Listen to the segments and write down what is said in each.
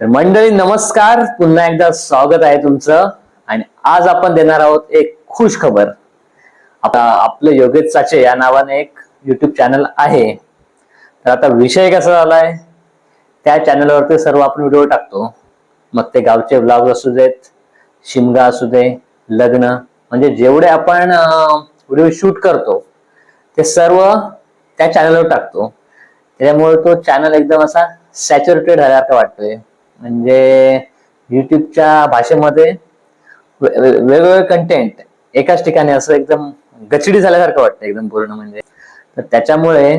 तर मंडळी नमस्कार. पुन्हा एकदा स्वागत आहे तुमचं. आणि आज आपण देणार आहोत एक खुश खबर. आता आपलं योगेश चाचे या नावाने एक युट्यूब चॅनल आहे. तर आता विषय कसा झालाय? त्या चॅनलवरती सर्व आपण व्हिडिओ टाकतो. मग ते गावचे ब्लॉग असू देत शिमगा असू दे लग्न म्हणजे जेवढे आपण व्हिडिओ शूट करतो ते सर्व त्या चॅनलवर टाकतो. त्याच्यामुळे तो चॅनल एकदम असा सॅच्युरेटेड झाल्यासारखा वाटतोय. म्हणजे युट्यूबच्या भाषेमध्ये वेगवेगळे कंटेंट एकाच ठिकाणी असं एकदम गचडी झाल्यासारखं वाटतं एकदम पूर्ण म्हणजे. तर त्याच्यामुळे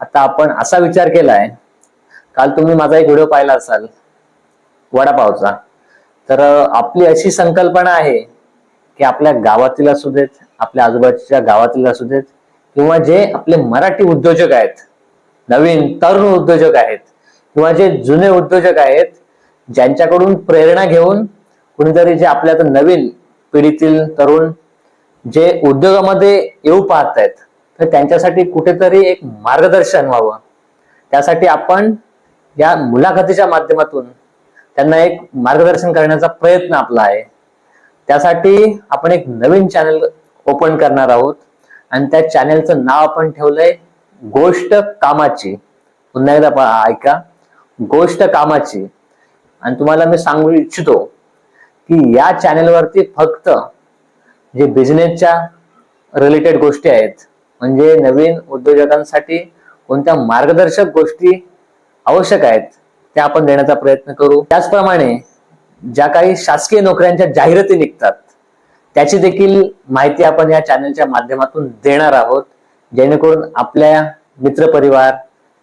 आता आपण असा विचार केलाय. काल तुम्ही माझा एक व्हिडिओ पाहिला असाल वडापावचा. तर आपली अशी संकल्पना आहे की आपल्या गावातील असू देत आपल्या आजूबाजूच्या गावातील असू देत किंवा जे आपले मराठी उद्योजक आहेत नवीन तरुण उद्योजक आहेत किंवा जे जुने उद्योजक आहेत ज्यांच्याकडून प्रेरणा घेऊन कुणीतरी जे आपल्या नवीन पिढीतील तरुण जे उद्योगामध्ये येऊ पाहत आहेत तर त्यांच्यासाठी कुठेतरी एक मार्गदर्शन व्हावं. त्यासाठी आपण या मुलाखतीच्या माध्यमातून त्यांना एक मार्गदर्शन करण्याचा प्रयत्न आपला आहे. त्यासाठी आपण एक नवीन चॅनल ओपन करणार आहोत आणि त्या चॅनलचं नाव आपण ठेवलंय गोष्ट कामाची. पुन्हा एकदा ऐका. गोष्ट कामाची. आणि तुम्हाला मी सांगू इच्छितो की या चॅनलवरती फक्त जे बिझनेसच्या रिलेटेड गोष्टी आहेत म्हणजे नवीन उद्योजकांसाठी कोणत्या मार्गदर्शक गोष्टी आवश्यक आहेत त्या आपण देण्याचा प्रयत्न करू. त्याचप्रमाणे ज्या काही शासकीय नोकऱ्यांच्या जाहिराती निघतात त्याची देखील माहिती आपण या चॅनलच्या माध्यमातून देणार आहोत जेणेकरून आपल्या मित्रपरिवार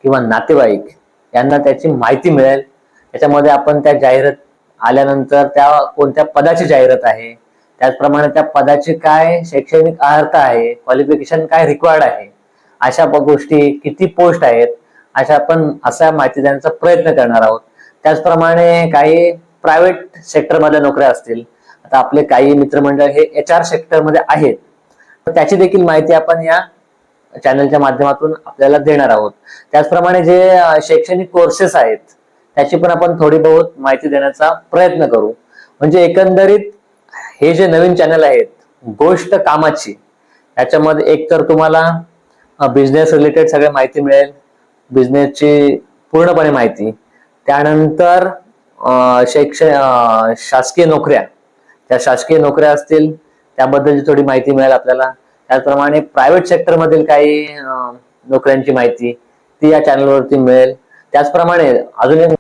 किंवा नातेवाईक यांना त्याची माहिती मिळेल. त्याच्यामध्ये आपण त्या जाहिरात आल्यानंतर त्या कोणत्या पदाची जाहिरात आहे त्याचप्रमाणे त्या पदाची काय शैक्षणिक अर्हता आहे क्वालिफिकेशन काय रिक्वायर्ड आहे अशा गोष्टी किती पोस्ट आहेत अशा आपण असा माहिती देण्याचा प्रयत्न करणार आहोत. त्याचप्रमाणे काही प्रायव्हेट सेक्टरमधल्या नोकऱ्या असतील. आता आपले काही मित्रमंडळ हे एच आर सेक्टरमध्ये आहेत. तर त्याची देखील माहिती आपण या चॅनलच्या माध्यमातून आपल्याला देणार आहोत. त्याचप्रमाणे जे शैक्षणिक कोर्सेस आहेत त्याची पण आपण थोडी बहुत माहिती देण्याचा प्रयत्न करू. म्हणजे एकंदरीत हे जे नवीन चॅनल आहेत गोष्ट कामाची याच्यामध्ये एक तर तुम्हाला बिझनेस रिलेटेड सगळी माहिती मिळेल बिझनेसची पूर्णपणे माहिती. त्यानंतर शैक्षण शासकीय नोकऱ्या. त्या शासकीय नोकऱ्या असतील त्याबद्दलची थोडी माहिती मिळेल आपल्याला. त्याचप्रमाणे प्रायव्हेट सेक्टर मधील काही नोकऱ्यांची माहिती ती या चॅनलवरती मिळेल. त्याचप्रमाणे अजून एक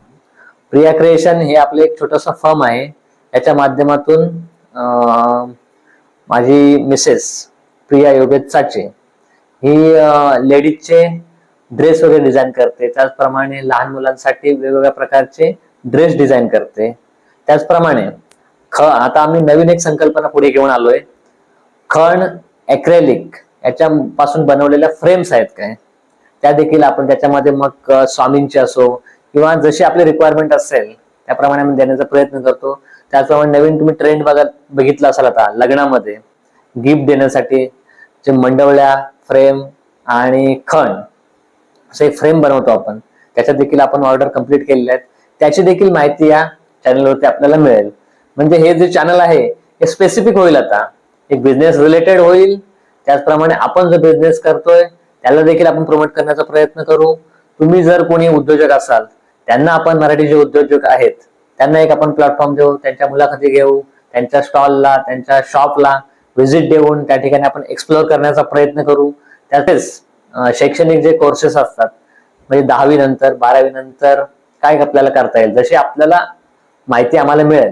प्रिया क्रिएशन हे आपलं एक छोटस फर्म आहे. याच्या माध्यमातून माझी मिसेस प्रिया योगेश चाचे ही लेडीजचे ड्रेस वगैरे डिझाईन करते. त्याचप्रमाणे लहान मुलांसाठी वेगवेगळ्या प्रकारचे ड्रेस डिझाईन करते. त्याचप्रमाणे ख आता आम्ही नवीन एक संकल्पना पुढे घेऊन आलोय. खण ॲक्रेलिक याच्यापासून बनवलेल्या फ्रेम्स आहेत काय? त्या देखील आपण त्याच्यामध्ये मग स्वामींची असो किंवा जशी आपली रिक्वायरमेंट असेल त्याप्रमाणे आम्ही देण्याचा प्रयत्न करतो. त्याचप्रमाणे नवीन तुम्ही ट्रेंड बघा बघितला असाल आता लग्नामध्ये. गिफ्ट देण्यासाठी जे मंडवल्या फ्रेम आणि खण असे फ्रेम बनवतो आपण. त्याच्यात देखील आपण ऑर्डर कंप्लीट केलेल्या आहेत. त्याची देखील माहिती या चॅनलवरती आपल्याला मिळेल. म्हणजे हे जे चॅनल आहे हे स्पेसिफिक होईल आता. एक बिझनेस रिलेटेड होईल. त्याचप्रमाणे आपण जो बिझनेस करतोय त्याला देखील आपण प्रमोट करण्याचा प्रयत्न करू. तुम्ही जर कोणी उद्योजक असाल त्यांना आपण मराठी जे उद्योजक आहेत त्यांना एक आपण प्लॅटफॉर्म देऊ त्यांच्या मुलाखती घेऊ त्यांच्या स्टॉलला त्यांच्या शॉपला व्हिजिट देऊन त्या ठिकाणी आपण एक्सप्लोअर करण्याचा प्रयत्न करू. त्यातच शैक्षणिक जे कोर्सेस असतात म्हणजे दहावी नंतर बारावी नंतर काय आपल्याला करता येईल? जशी आपल्याला माहिती आम्हाला मिळेल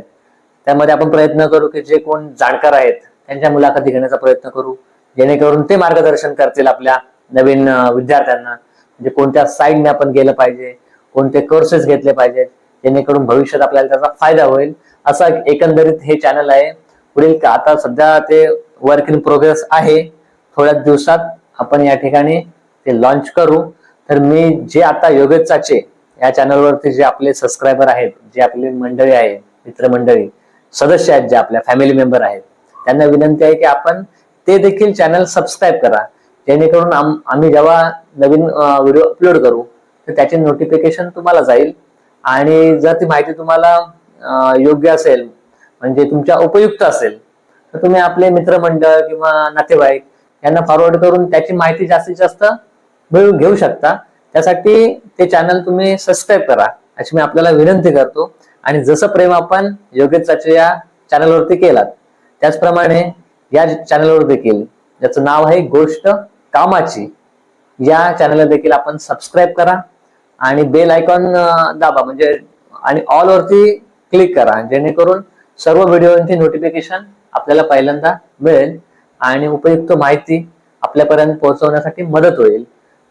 त्यामध्ये आपण प्रयत्न करू की जे कोण जाणकार आहेत त्यांच्या मुलाखती घेण्याचा प्रयत्न करू. जेणेकरून ते मार्गदर्शन करतील आपल्या नवीन विद्यार्थ्यांना. म्हणजे कोणत्या साईडने आपण गेलं पाहिजे कोणते कोर्सेस घेतले पाहिजेत जेणेकरून भविष्यात आपल्याला त्याचा फायदा होईल. असा एकंदरीत हे चॅनल आहे. पुढील का आता सध्या ते वर्क इन प्रोग्रेस आहे. थोड्याच दिवसात आपण या ठिकाणी ते लॉन्च करू. तर मी जे आता योगेचाचे या चॅनलवरती जे आपले सबस्क्रायबर आहेत जे आपले मंडळी आहे मित्रमंडळी सदस्य आहेत जे आपल्या फॅमिली मेंबर आहेत त्यांना विनंती आहे की आपण ते देखील चॅनल सबस्क्राईब करा. जेणेकरून आम्ही जेव्हा नवीन व्हिडिओ अपलोड करू तर त्याचे नोटिफिकेशन तुम्हाला जाईल. आणि जर ती माहिती तुम्हाला योग्य असेल म्हणजे तुमच्या उपयुक्त असेल तर तुम्ही आपले मित्रमंडळ किंवा नातेवाईक यांना फॉरवर्ड करून त्याची माहिती जास्तीत जास्त मिळवून घेऊ शकता. त्यासाठी ते चॅनल तुम्ही सबस्क्राईब करा. अशी मी आपल्याला विनंती करतो. आणि जसं प्रेम आपण योगेश चाचे या चॅनलवरती केलात त्याचप्रमाणे या चॅनलवर देखील ज्याचं नाव आहे गोष्ट कामाची या चॅनलला देखील आपण सबस्क्राईब करा आणि बेल आयकॉन दाबा. म्हणजे आणि ऑल वरती क्लिक करा. जेणेकरून सर्व व्हिडिओवरती नोटिफिकेशन आपल्याला पहिल्यांदा मिळेल आणि उपयुक्त माहिती आपल्यापर्यंत पोहोचवण्यासाठी मदत होईल.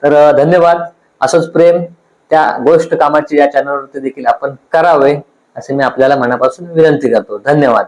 तर धन्यवाद. असंच प्रेम त्या गोष्ट कामाची या चॅनलवरती देखील आपण करावे असे मी आपल्याला मनापासून विनंती करतो. धन्यवाद.